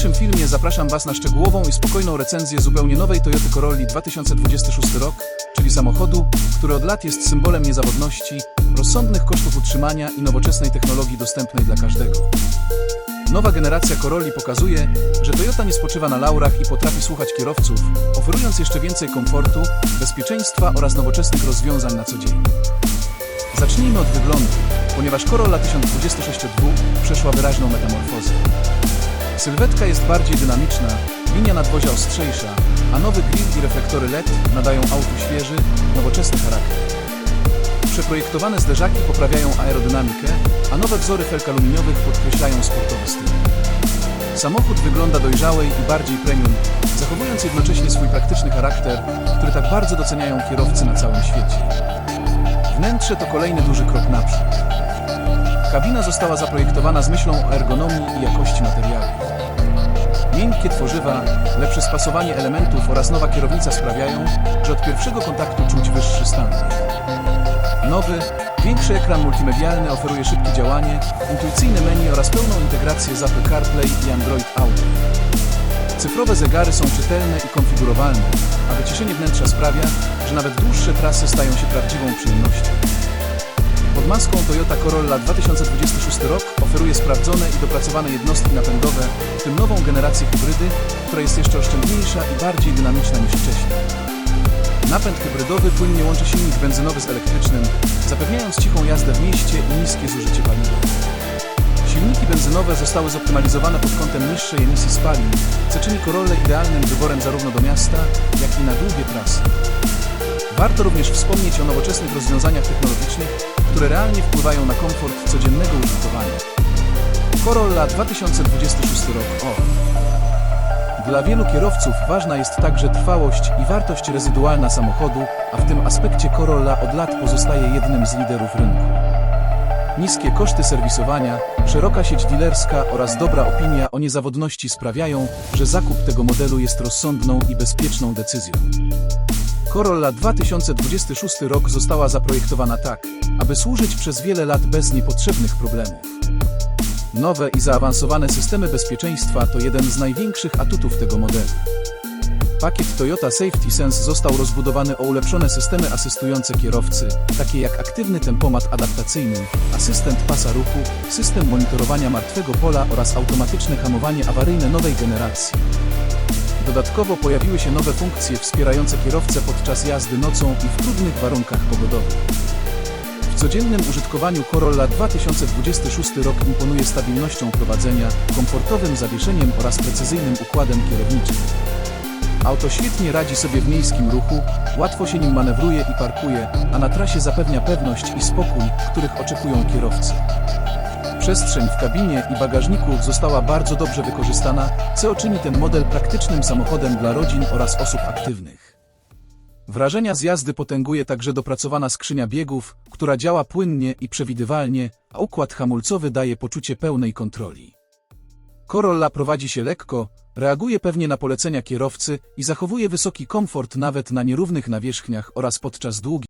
dzisiejszym filmie zapraszam Was na szczegółową i spokojną recenzję zupełnie nowej Toyota Corolli 2026 rok, czyli samochodu, który od lat jest symbolem niezawodności, rozsądnych kosztów utrzymania i nowoczesnej technologii dostępnej dla każdego. Nowa generacja Corolli pokazuje, że Toyota nie spoczywa na laurach i potrafi słuchać kierowców, oferując jeszcze więcej komfortu, bezpieczeństwa oraz nowoczesnych rozwiązań na co dzień. Zacznijmy od wyglądu, ponieważ Corolla 1026 2 przeszła wyraźną metamorfozę. Sylwetka jest bardziej dynamiczna, linia nadwozia ostrzejsza, a nowy grill i reflektory LED nadają autu świeży, nowoczesny charakter. Przeprojektowane zderzaki poprawiają aerodynamikę, a nowe wzory felk aluminiowych podkreślają sportowy styl. Samochód wygląda dojrzałej i bardziej premium, zachowując jednocześnie swój praktyczny charakter, który tak bardzo doceniają kierowcy na całym świecie. Wnętrze to kolejny duży krok naprzód. Kabina została zaprojektowana z myślą o ergonomii i jakości materiału. Miękkie tworzywa, lepsze spasowanie elementów oraz nowa kierownica sprawiają, że od pierwszego kontaktu czuć wyższy standard. Nowy, większy ekran multimedialny oferuje szybkie działanie, intuicyjne menu oraz pełną integrację z Apple CarPlay i Android Auto. Cyfrowe zegary są czytelne i konfigurowalne, a wyciszenie wnętrza sprawia, że nawet dłuższe trasy stają się prawdziwą przyjemnością. Pod maską Toyota Corolla 2026 rok oferuje sprawdzone i dopracowane jednostki napędowe, w tym nową generację hybrydy, która jest jeszcze oszczędniejsza i bardziej dynamiczna niż wcześniej. Napęd hybrydowy płynnie łączy silnik benzynowy z elektrycznym, zapewniając cichą jazdę w mieście i niskie zużycie paliwa. Silniki benzynowe zostały zoptymalizowane pod kątem niższej emisji spalin, co czyni Corollę idealnym wyborem zarówno do miasta, jak i na długie trasy. Warto również wspomnieć o nowoczesnych rozwiązaniach technologicznych, które realnie wpływają na komfort codziennego użytkowania. Corolla 2026 rok o. Dla wielu kierowców ważna jest także trwałość i wartość rezydualna samochodu, a w tym aspekcie Corolla od lat pozostaje jednym z liderów rynku. Niskie koszty serwisowania, szeroka sieć dealerska oraz dobra opinia o niezawodności sprawiają, że zakup tego modelu jest rozsądną i bezpieczną decyzją. Corolla 2026 rok została zaprojektowana tak, aby służyć przez wiele lat bez niepotrzebnych problemów. Nowe i zaawansowane systemy bezpieczeństwa to jeden z największych atutów tego modelu. Pakiet Toyota Safety Sense został rozbudowany o ulepszone systemy asystujące kierowcy, takie jak aktywny tempomat adaptacyjny, asystent pasa ruchu, system monitorowania martwego pola oraz automatyczne hamowanie awaryjne nowej generacji. Dodatkowo pojawiły się nowe funkcje wspierające kierowcę podczas jazdy nocą i w trudnych warunkach pogodowych. W codziennym użytkowaniu Corolla 2026 rok imponuje stabilnością prowadzenia, komfortowym zawieszeniem oraz precyzyjnym układem kierowniczym. Auto świetnie radzi sobie w miejskim ruchu, łatwo się nim manewruje i parkuje, a na trasie zapewnia pewność i spokój, których oczekują kierowcy. Przestrzeń w kabinie i bagażniku została bardzo dobrze wykorzystana, co czyni ten model praktycznym samochodem dla rodzin oraz osób aktywnych. Wrażenia z jazdy potęguje także dopracowana skrzynia biegów, która działa płynnie i przewidywalnie, a układ hamulcowy daje poczucie pełnej kontroli. Corolla prowadzi się lekko, reaguje pewnie na polecenia kierowcy i zachowuje wysoki komfort nawet na nierównych nawierzchniach oraz podczas długich